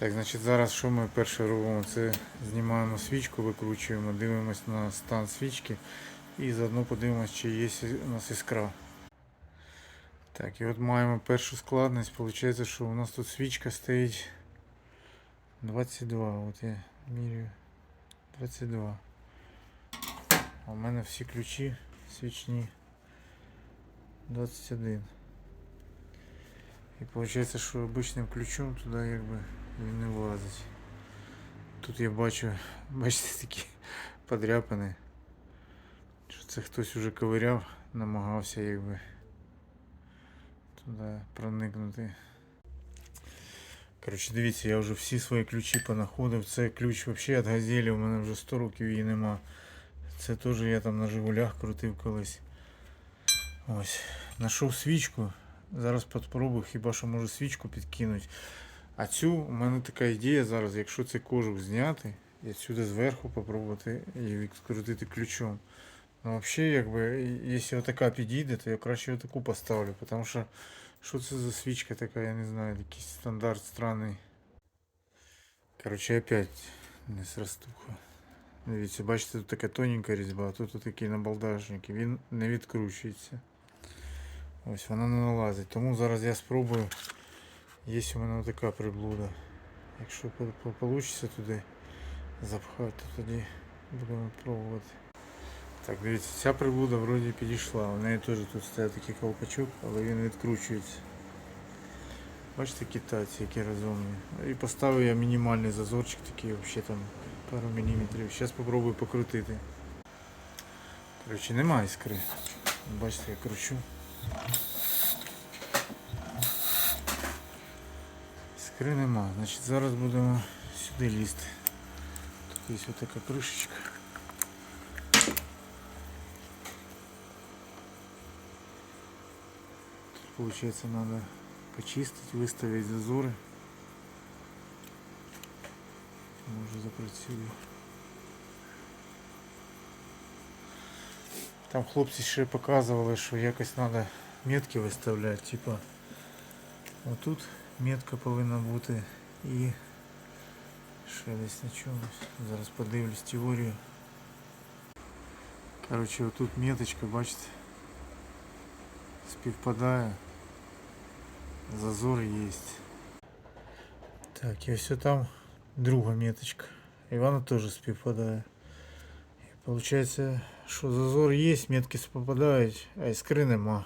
Так, значить, зараз що ми перше робимо? Це знімаємо свічку, викручуємо, дивимось на стан свічки і заодно подивимось, чи є у нас іскра. Так, і от маємо першу складність. Получається, що у нас тут свічка стоїть 22. От я міряю 22. А у мене всі ключі свічні 21. І виходить, що обичним ключом туди якби він не влазить. Тут я бачу, бачите, такі подряпини. Що це хтось уже ковиряв, намагався якби туди проникнути. Коротше, дивіться, я вже всі свої ключі понаходив. Це ключ взагалі від газелі, у мене вже 100 років її нема. Це теж я там на Жигулях крутив колись. Ось. Знайшов свічку. Зараз спробую, хіба що можу свічку підкинути. А цю у мене така ідея зараз, якщо цей кожух зняти, і сюди зверху попробувати її відкрутити ключом. Ну взагалі, якби, якщо отака підійде, то я краще отаку поставлю, тому що що це за свічка така, я не знаю, якийсь стандарт странний. Короче, опять не срастуха. Дивіться, бачите, тут така тоненька різьба, а тут такий набалдажник, і він не відкручується. Ось вона не налазить. Тому зараз я спробую. Є у мене така приблуда. Якщо вийде туди запхати, то тоді будемо пробувати. Так, дивіться, ця приблуда вроді підійшла. У неї теж тут стоїть такий колпачок, але він відкручується. Бачите, китайці, які розумні. І поставив я мінімальний зазорчик, такий взагалі там пару міліметрів. Зараз спробую покрутити. Коротше, немає іскри. Бачите, я кручу. Іскри нема. Значить зараз будемо сюди лізти. Тут є така кришечка. Тут получается надо почистить, выставить зазоры. Може запрацює. Там хлопці ще показували, що якось треба метки виставляти, типа отут метка повинна бути і ще десь на чомусь. Зараз подивлюсь теорію. Короче, отут меточка, бачите, співпадає. Зазор є. Так, і ось там друга меточка. І вона теж співпадає. І виходить, що зазор є, метки співпадають, а іскри нема.